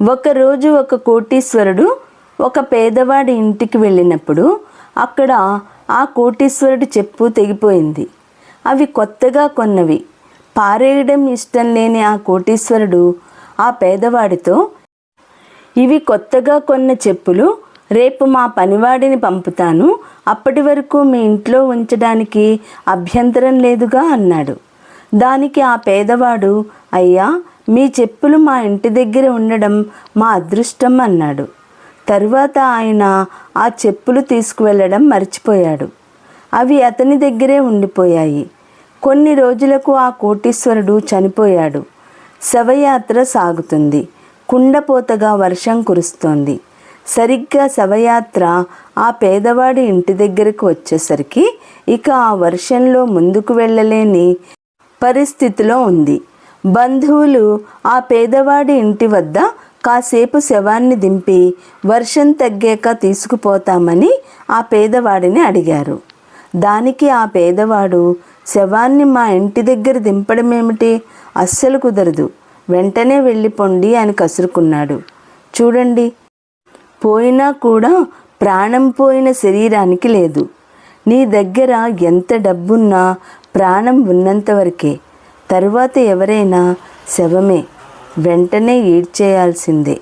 ఒకరోజు ఒక కోటీశ్వరుడు ఒక పేదవాడి ఇంటికి వెళ్ళినప్పుడు అక్కడ ఆ కోటీశ్వరుడి చెప్పు తెగిపోయింది. అవి కొత్తగా కొన్నవి. పారేయడం ఇష్టం లేని ఆ కోటీశ్వరుడు ఆ పేదవాడితో ఇవి కొత్తగా కొన్న చెప్పులు రేపు మా పనివాడిని పంపుతాను. అప్పటి వరకు మీ ఇంట్లో ఉంచడానికి అభ్యంతరం లేదుగా అన్నాడు. దానికి ఆ పేదవాడు అయ్యా మీ చెప్పులు మా ఇంటి దగ్గర ఉండడం మా అదృష్టం అన్నాడు. తరువాత ఆయన ఆ చెప్పులు తీసుకువెళ్ళడం మర్చిపోయాడు. అవి అతని దగ్గరే ఉండిపోయాయి. కొన్ని రోజులకు ఆ కోటీశ్వరుడు చనిపోయాడు. శవయాత్ర సాగుతుంది. కుండపోతగా వర్షం కురుస్తోంది. సరిగ్గా శవయాత్ర ఆ పేదవాడి ఇంటి దగ్గరకు వచ్చేసరికి ఇక ఆ వర్షంలో ముందుకు వెళ్ళలేని పరిస్థితిలో ఉంది. బంధువులు ఆ పేదవాడి ఇంటి వద్ద కాసేపు శవాన్ని దింపి వర్షం తగ్గాక తీసుకుపోతామని ఆ పేదవాడిని అడిగారు. దానికి ఆ పేదవాడు శవాన్ని మా ఇంటి దగ్గర దింపడమేమిటి? అస్సలు కుదరదు. వెంటనే వెళ్ళిపోండి అని కసురుకున్నాడు. చూడండి పోయినా కూడా ప్రాణం పోయిన శరీరానికి లేదు. నీ దగ్గర ఎంత డబ్బున్నా ప్రాణం ఉన్నంతవరకే తర్వాత ఎవరైనా శవమే వెంటనే ఈడ్చేయాల్సిందే